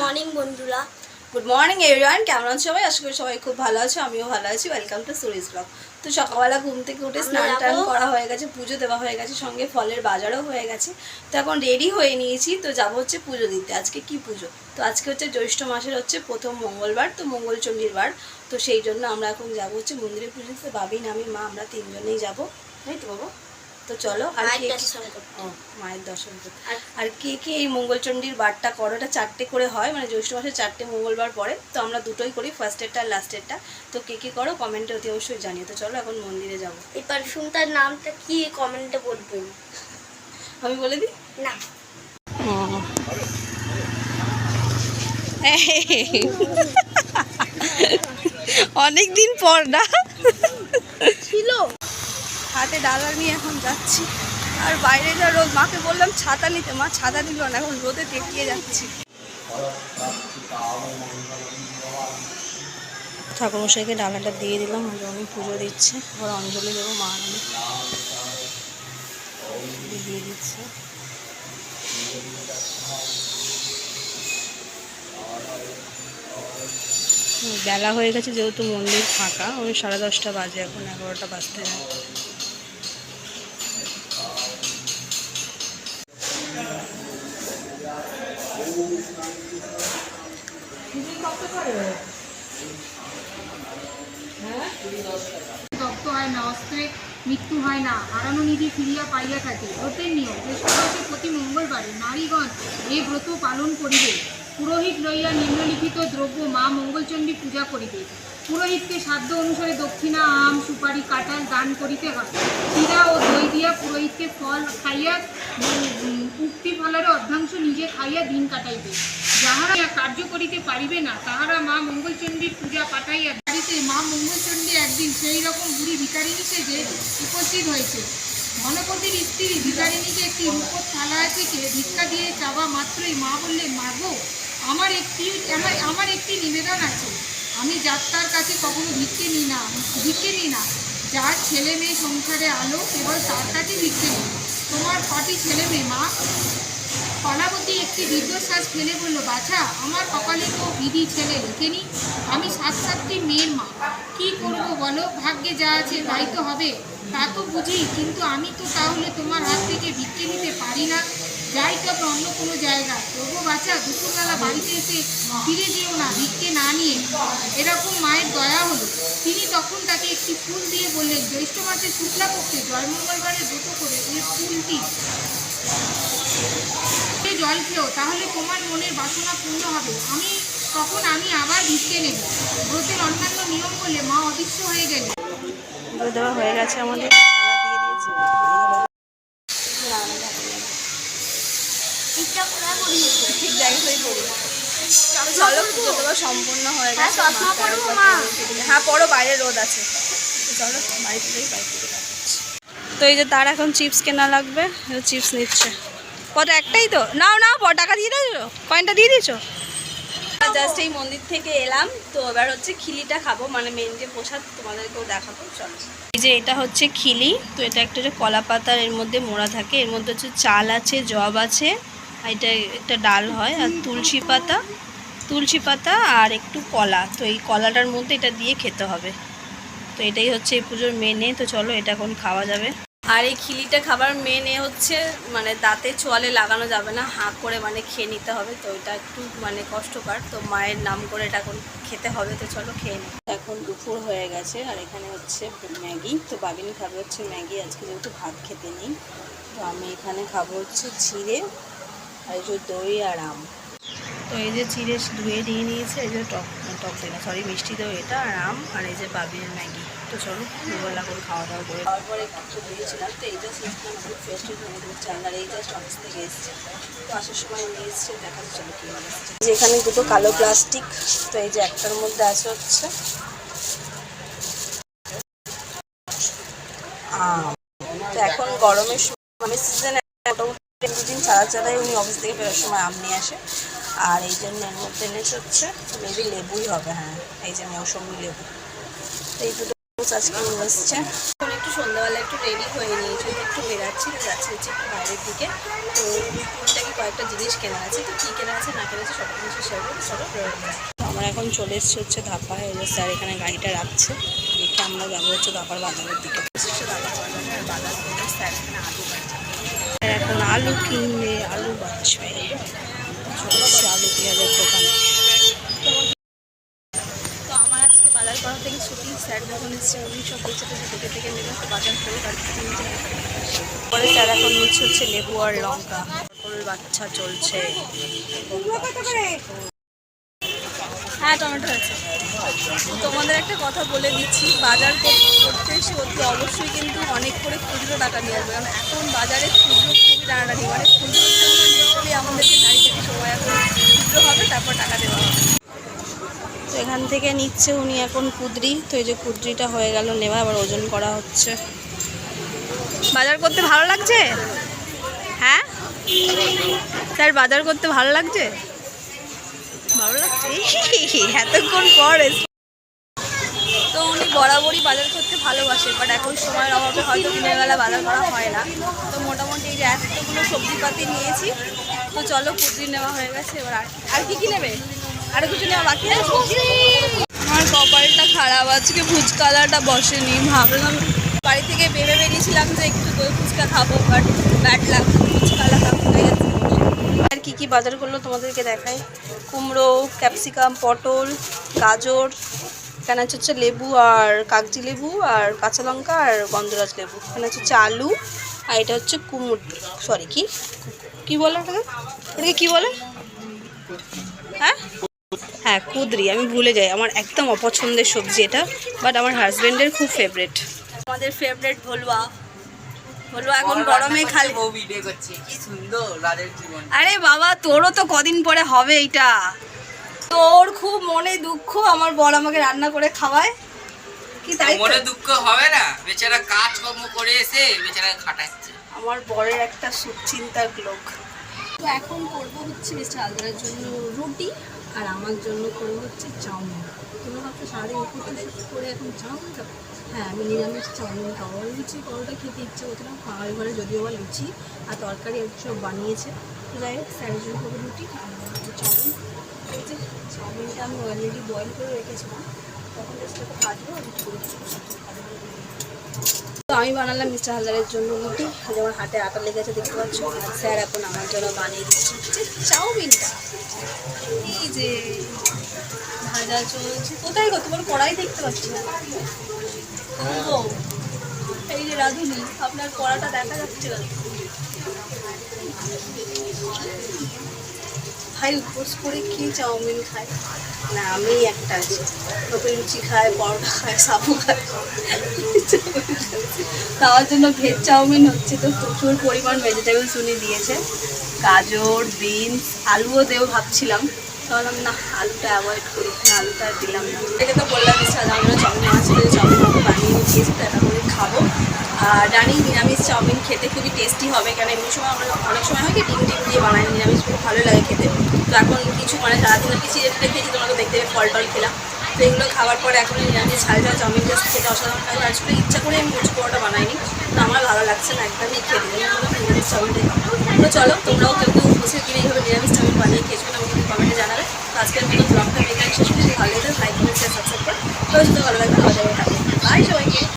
Morning বন্ধুরা। Good morning everyone কেমন সবাই? আশা করি সবাই খুব ভালো আছো আমিও ভালো আছি। ওয়েলকাম টু সুরিজ ব্লগ তো সকালবেলা ঘুম থেকে উঠে স্নান টান করা হয়ে গেছে পুজো দেওয়া হয়ে গেছে সঙ্গে ফলের বাজারও হয়ে গেছে। তো এখন রেডি হয়ে নিয়েছি। তো যাব হচ্ছে পুজো দিতে। আজকে কি পুজো? তো আজকে হচ্ছে জ্যৈষ্ঠ মাসের হচ্ছে প্রথম মঙ্গলবার তো মঙ্গলচণ্ডীর বার। তো সেই জন্য আমরা এখন যাব হচ্ছে মন্দিরে পুজো দিতে। বাবিন আমি মা আমরা তিনজনেই যাব। তাই তো বাবা? তো চলো আর মায়ের দর্শন করতে। আর- আর কে কে এই মঙ্গলচণ্ডীর বারটা করো এটা চারটে করে হয় মানে জ্যৈষ্ঠ মাসে চারটে মঙ্গলবার পরে তো আমরা দুটোই করি ফার্স্টেরটা আর লাস্টেরটা তো কে কে করো কমেন্টে অতি অবশ্যই জানিয়ে তো চলো এখন মন্দিরে যাব। এই পারফিউমটার নামটা কি কমেন্টে বলবেন আমি বলে দিই? না। অনেক দিন পর না? ছিল। হাতে ডালা নিয়ে এখন যাচ্ছি। আর বাইরে যা রোদ, মাকে বললাম ছাতা নিতে, মা ছাতা দিল না, এখন রোদে তেকিয়ে যাচ্ছি। ঠাকুরমশাইকে ডালাটা দিয়ে দিলাম আর উনি পুজো দিচ্ছে। আবার অঞ্জলি দেবো মা আমি। দিয়ে দিচ্ছে। বেলা হয়ে গেছে, যেহেতু মন্দির ফাঁকা, ওই সাড়ে দশটা বাজে এখন, এগারোটা বাজতে যায় মৃত্যু হয় না। হারানো নিধি ফিরিয়া পাইয়া থাকে। ব্রতের নিয়ম। বৃহস্পতি প্রতি মঙ্গলবারে নারীগণ এ ব্রত পালন করিবে। পুরোহিত লইয়া নিম্নলিখিত দ্রব্য মা মঙ্গলচণ্ডী পূজা করিবে। পুরোহিতকে সাধ্য অনুসারে দক্ষিণা, আম, সুপারি, কাঁঠাল দান করিতে হয়। চিরা ও দই দিয়া পুরোহিতকে ফল খাইয়া উক্তি ফলের অর্ধাংশ নিজে খাইয়া দিন কাটাইবে। যাহারা কার্য করিতে পারিবে না, তাহারা মা মঙ্গলচণ্ডীর পূজা পাঠাইয়া বাড়িতে মা মঙ্গলচণ্ডী একদিন সেই রকম বুড়ি ভিকারিণী সেজে উপস্থিত হয়েছে। ধনপতির স্ত্রী ভিকারিণীকে একটি রূপর থালায় থেকে ভিক্ষা দিয়ে চাওয়া মাত্রই মা বললেন মাগো, আমার একটি আমার একটি নিবেদন আছে। আমি যাত্রার কাছে কখনো ভিক্ষে নিই না, ভিক্ষে নিই না। যার ছেলে মেয়ে সংসারে আলো, কেবল তার কাছে ভিক্ষে নিই। তোমার কটি ছেলে মেয়ে, মা। কলাবতী একটি দীর্ঘশ্বাস ফেলে বলল, বাছা, আমার কপালে তো বিধি ছেলে লেখেনি আমি সাত সাতটি মেয়ের মা। কি করব বলো? ভাগ্যে যা আছে তাই তো হবে। তা তো বুঝি, কিন্তু আমি তো তাহলে তোমার হাত থেকে ভিক্ষে নিতে পারি না। যাই তবে অন্য কোনো জায়গায় তবু বাচ্চা দুপুরবেলা বাড়িতে এসে ফিরে যেও না, ভিক্ষে না নিয়ে। এরকম মায়ের দয়া হলো। তিনি তখন তাকে একটি ফুল দিয়ে বললেন, জ্যৈষ্ঠ মাসের শুক্লাপক্ষে জয়মঙ্গলবারে ব্রত করে এই ফুলটি জল খেও, তাহলে তোমার মনের বাসনা পূর্ণ হবে। আমি, তখন আমি আবার ভিক্ষে নেব। ব্রতের অন্যান্য নিয়ম বলে মা অদৃশ্য হয়ে গেল দেওয়া হয়ে গেছে আমাদের দিয়ে দিয়েছে না, আমি ঢাকা নেই। ঠিকঠাক করে করিয়েছে ঠিক জায়গাতেই করি চলো পুজো দেওয়া সম্পূর্ণ হয়ে গেছে হ্যাঁ পরো বাইরে রোদ আছে চলো বাড়ি থেকেই বাড়ি থেকে দেখাচ্ছি। তো এই যে তার এখন চিপস কেনা লাগবে চিপস নিচ্ছে। কত একটাই তো? নাও নাও প- টাকা দিয়ে দিয়েছ? কয়েনটা দিয়ে দিয়েছ? জাস্ট এই মন্দির থেকে এলাম তো এবার হচ্ছে খিলিটা খাব মানে মেন যে প্রসাদ তোমাদেরকেও দেখাবো চলো। এই যে এটা হচ্ছে খিলি তো এটা একটা যে কলা পাতার এর মধ্যে মোড়া থাকে এর মধ্যে হচ্ছে চাল আছে জব আছে এটা একটা ডাল হয় আর তুলসী পাতা তুলসী পাতা আর একটু কলা। তো এই কলাটার মধ্যে এটা দিয়ে খেতে হবে। তো এটাই হচ্ছে এই পুজোর মেনে তো চলো এটা এখন খাওয়া যাবে। আর এই খিলিটা খাবার মেনে হচ্ছে মানে দাঁতে চোয়ালে লাগানো যাবে না, হাঁ করে মানে খেয়ে নিতে হবে। তো এটা একটু মানে কষ্টকর। তো মায়ের নাম করে এটা এখন খেতে হবে। তো চলো খেয়ে নিই এখন দুপুর হয়ে গেছে আর এখানে হচ্ছে ম্যাগি। তো বাবিনী খাবে হচ্ছে ম্যাগি। আজকে যেহেতু ভাত খেতে নেই। তো আমি এখানে খাব হচ্ছে চিড়ে। আর এই যে দই আর আম। তো এই যে চিড়ে ধুয়ে নিয়ে নিয়েছে, এই যে টক টক না সরি মিষ্টি দই এটা আর আম আর এই যে বাবির ম্যাগি। তো চলো, দুবেলা করে খাওয়া দাওয়া করে খাওয়ার পরে একটু তো এই জাস্ট এসেছিলাম আমাদের ফেস্ট চান্দার এই জাস্ট থেকে এসছে। তো আসার সময় নিয়ে এসছে দেখা যাচ্ছে কী হবে যেখানে দুটো কালো প্লাস্টিক তো এই যে একটার মধ্যে আছে হচ্ছে তো এখন গরমের সময় সিজনে মোটামুটি দুদিন ছাড়া ছাড়াই উনি অফিস থেকে ফেরার সময় আম নিয়ে আসে। আর এই জন্য এর মধ্যে এনেছে হচ্ছে মেবি লেবুই হবে হ্যাঁ এই যে মৌসুমি লেবু। তো এই দুটো আজকে নিয়ে এসছে। একটু সন্ধ্যাবেলা একটু রেডি হয়ে নিয়েছি একটু বেরাচ্ছি যাচ্ছি হচ্ছে একটু বাইরের দিকে। তো টুকটাকি কয়েকটা জিনিস কেনা আছে তো কী কেনা আছে না কেনা আছে সব কিছু চলো বেরোনো আমরা এখন চলে এসেছি হচ্ছে ওই যে স্যার এখানে গাড়িটা রাখছে দেখে আমরা যাব হচ্ছে ধাপার বাজারের দিকে। বাজারের বাজার স্যার এখানে আলু এখন আলু কিনবে আলু বাঁচবে। চলছে আলু পেঁয়াজের দোকানে। তো আমার আজকে বাজার করা থেকে ছুটি স্যার যখন এসছে উনি সব বেঁচে টেচে থেকে থেকে নেবে তো বাজার করে বাড়ি থেকে নিচে পরে স্যার এখন নিচ্ছে হচ্ছে লেবু আর লঙ্কা। বাচ্চা চলছে। হ্যাঁ টমেটো আছে। তোমাদের একটা কথা বলে দিচ্ছি, বাজার কর- করতে এসে অতি অবশ্যই কিন্তু অনেক করে খুচরো টাকা নিয়ে আসবে। কারণ এখন বাজারে খুচরো খুবই টানাটানি মানে লিটারালি আমাদেরকে থেকে সময় এখন খুচরো হবে, তারপর টাকা দেওয়া হবে। তো এখান থেকে নিচ্ছে উনি এখন কুদরি, তো এই যে কুদরিটা হয়ে গেল, নেওয়া আবার ওজন করা হচ্ছে। বাজার করতে ভালো লাগছে? হ্যাঁ? স্যার, বাজার করতে ভালো লাগছে? এতক্ষণ পর তো উনি বরাবরই বাজার করতে ভালোবাসে বাট এখন সময়ের অভাবে হয়তো দিনের বেলা বাজার করা হয় না। তো মোটামুটি এই যে এতগুলো সবজিপাতি নিয়েছি, তো চলো কুদরি নেওয়া হয়ে গেছে, এবার আর আর কি কি নেবে? আরও কিছু নেওয়া বাকি আছে? আমার কপালটা খারাপ, আজকে ফুচকালাটা বসেনি। ভাবলাম বাড়ি থেকে ভেবে বেরিয়েছিলাম যে একটু দই ফুচকা খাব বাট ব্যাট লাগ ফুচকালা খাব আর কি কি বাজার করল তোমাদেরকে দেখাই? কুমড়ো, ক্যাপসিকাম, পটল, গাজর, এখানে হচ্ছে লেবু আর কাগজি লেবু আর কাঁচা লঙ্কা আর গন্ধরাজ লেবু। এখানে হচ্ছে আলু আর এটা হচ্ছে কুমড়। সরি কি? কি বলে ওটাকে? কি বলে? হ্যাঁ? হ্যাঁ কুদরি। আমি ভুলে যাই। আমার একদম অপছন্দের সবজি এটা বাট আমার হাজব্যান্ডের খুব ফেভারেট আমাদের ফেভারেট ভলুয়া ভলুয়া এখন গরমে খালি বউ ভিডিও করছে কি সুন্দর জীবন। আরে বাবা তোরও তো কদিন পরে হবে এইটা। তোর খুব মনে দুঃখ আমার বর আমাকে রান্না করে খাওয়ায়। কি তাই মনে দুঃখ হবে না? বেচারা কাজকর্ম করে এসে বেচারা খাটাচ্ছে। আমার বরের একটা সুচিন্তার লোক। তো এখন করব হচ্ছে মিস্টার আলদারের জন্য রুটি আর আমার জন্য করব হচ্ছে চাউমিন। তোমরা ভাবছ সারাদিন উপর করে এখন চাউমিন খাব হ্যাঁ আমি নিরামিষ চাউমিন খাব। লুচি, পরোটা খেতে ইচ্ছে করছে না পাহাড়ি ঘরে যদিও বা লুচি আর তরকারি সব বানিয়েছে। তো যাই হোক, স্যারের করব রুটি আর চাউমিন। চাউমিনটা আমি অলরেডি বয়েল করে রেখেছিলাম। তখন জাস্ট একটু ভাজবো আর তো আমি বানালাম মিস্টার হালদারের জন্য রুটি। যেমন হাতে আটা লেগেছে দেখতে পাচ্ছ স্যার এখন আমার জন্য বানিয়ে দিচ্ছে চাউমিনটা। এই যে, ভাজা চলছে। কোথায় গো? তোমার কড়াই দেখতে পাচ্ছি না। এই যে রাধুনি, আপনার কড়াটা দেখা যাচ্ছে। ভাই, উপোস করে কি চাউমিন খায়? না, আমি একটা আছি। লোকে লুচি খায়, পরোটা খায়, সাবু খায়। খাওয়ার জন্য ভেজ চাউমিন হচ্ছে তো প্রচুর পরিমাণ ভেজিটেবলস উনি দিয়েছে। গাজর বিনস আলুও দেও ভাবছিলাম। ভাবলাম, না, আলুটা অ্যাভয়েড করি। আলুটা দিলাম এটাকে তো বললাম আমরা চাউমিন আছে, চাউমিন তো এটা করে খাব। আর জানি নিরামিষ চাউমিন খেতে খুবই টেস্টি হবে কারণ এমনি সময় আমরা অনেক সময় হয় কি, ডিম টিম দিয়ে বানাই, নিরামিষ খুব ভালো লাগে খেতে। তো এখন কিছু মানে সারাদিন আর কি খেয়েছি তোমরা তো দেখতে ফল টল খেলাম। তো এগুলো খাওয়ার পরে এখন নিরামিষ ঝাল ঝাল চাউমিন জাস্ট খেতে অসাধারণ লাগে। আসলে ইচ্ছা করে আমি লুচি পরোটা বানাইনি, তো আমার ভালো লাগছে না, একদমই খেতে নিরামিষ চাউমিনটাই খাব তো চলো, তোমরাও কেউ কেউ বসে কিনে এইভাবে নিরামিষ চাউমিন বানিয়ে খেয়েছো না আমাকে কমেন্টে জানাবে। তো আজকের মতো ব্লগটা এখানে শেষ করছি। ভালো লাগে লাইক করে। সাবস্ক্রাইব করে তো ভালো 来，小英。